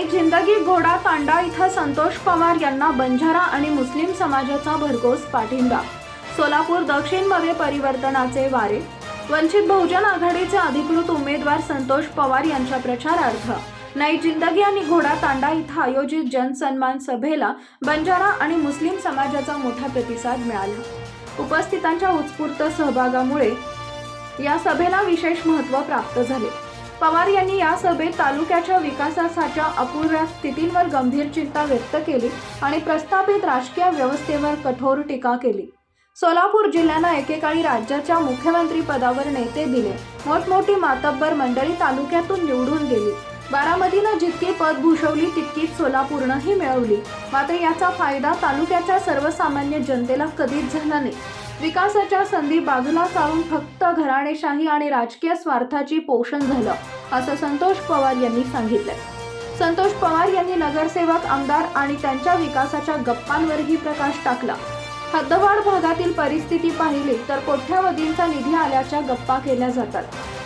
जिंदगी घोडा तांडा इथं संतोष पवार यांना बंजारा आणि मुस्लिम समाजाचा भरघोस पाठिंबा. सोलापूर दक्षिणमध्ये परिवर्तनाचे वारे. वंचित बहुजन आघाडीचे अधिकृत उमेदवार संतोष पवार यांच्या प्रचारार्थ. नई जिंदगी आणि घोडा तांडा इथं आयोजित जनसन्मान सभेला बंजारा आणि मुस्लिम समाजाचा मोठा प्रतिसाद मिळाला. उपस्थितांच्या उत्स्फूर्त सहभागामुळे या सभेला विशेष महत्त्व प्राप्त झाले. पवार यांनी या सभेत तालुक्याच्या विकासाच्या अपुऱ्या स्थितींवर गंभीर चिंता व्यक्त केली आणि प्रस्थापित राजकीय व्यवस्थेवर कठोर टीका केली. सोलापूर जिल्ह्यानं एकेकाळी राज्याच्या मुख्यमंत्री पदावर नेते दिले. मोठमोठी मातब्बर मंडळी तालुक्यातून निवडून गेली. बारामतीनं जितकी पद भूषवली तितकीच सोलापूरनंही मिळवली. मात्र याचा फायदा तालुक्याच्या सर्वसामान्य जनतेला कधीच झाला नाही. विकासाच्या संधी बाजूला सारून फक्त घराणेशाही आणि राजकीय स्वार्थाची पोषण झालं असं संतोष पवार यांनी सांगितलंय संतोष पवार यांनी नगरसेवक आमदार आणि त्यांच्या विकासाच्या गप्पांवरही प्रकाश टाकला. हद्दवाड भागातील परिस्थिती पाहिली तर कोठ्यावधींचा निधी आल्याच्या गप्पा केल्या जातात.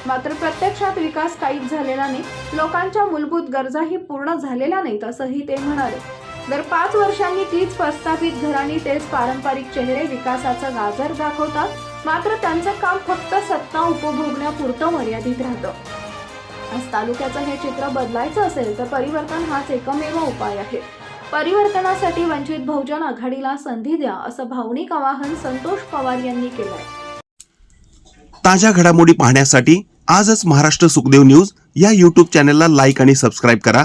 मात्र प्रत्यक्षात विकास काहीच झालेला नाही लोकांच्या मूलभूत गरजाही पूर्ण झालेल्या नाहीत असंही ते म्हणाले. दर पाच वर्षांनी तीच प्रस्थापित घराणी तेच पारंपरिक चेहरे विकासाचं गाजर दाखवतात. मात्र त्यांचं काम फक्त सत्ता उपभोगण्यापुरतं मर्यादित राहतं. आज तालुक्याचं हे चित्र बदलायचं असेल तर परिवर्तन हाच एकमेव उपाय आहे. परिवर्तनासाठी वंचित बहुजन आघाडीला संधी द्या असं भावनिक आवाहन संतोष पवार यांनी केलंय. ताज्या घडामोडी पाहण्यासाठी आजच महाराष्ट्र सुखदेव न्यूज या यूट्यूब चॅनलला लाईक आणि सबस्क्राईब करा.